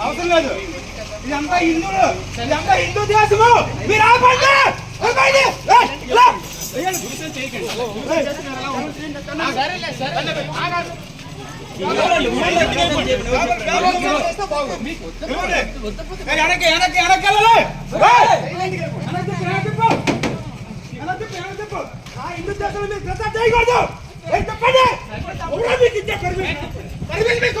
అవసరం లేదు. ఇదంతా హిందువులు ఇదంతా హిందూ దేశము మీరు ఆపండి! ఆపండి! వెనక్కి వెనక్కి వెనక్కి వెళ్ళాలి! ఆ హిందూ దేశంలో మీరు ప్రచారం చేయకూడదు! చెప్పండి! మీకు ఇచ్చే పర్మిషన్ పర్మిషన్ మీకు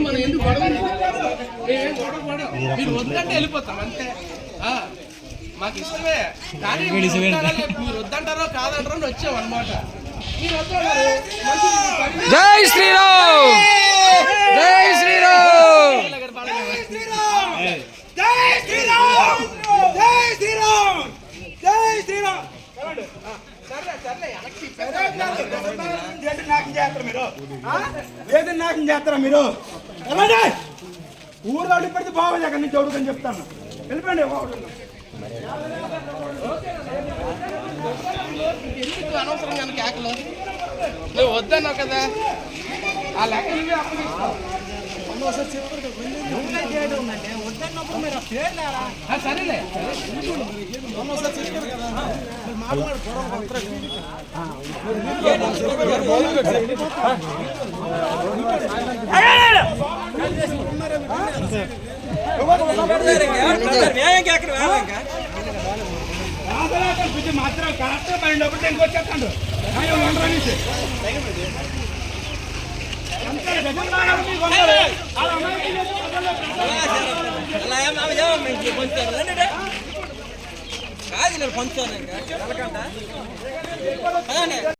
మనం ఎందుకు గొడవ మేమేం గొడవ మీరు వద్దంటే వెళ్ళిపోతాం అంతే ఆ, మాకు ఇష్టమే కానీ మీరు వద్దారా మీరు వద్దంటారో కాదంటారో అని వచ్చాం అనమాట మీరు వద్దన్నారు నాశనం చేస్తారా మీరు? ఏంటి నాశనం చేస్తారా మీరు? వెళ్ళండి! ఊర్లో పెడితే బాగోదు అక్కడి నుంచి ఎవరికని చెప్తాను. వెళ్ళిపోండి ఒకడు. ఎందుకు అనవసరంగా కేకలు? నువ్వు వద్దన్నావు కదా. ఆ లెక్క నువ్వే అప్పగిస్తావు. సరేలే మాత్రం కరెక్ట్గా పన్నెండు ఒకటి ఇంకొచ్చేస్తాడు. అంతే, కాదు కొంచెం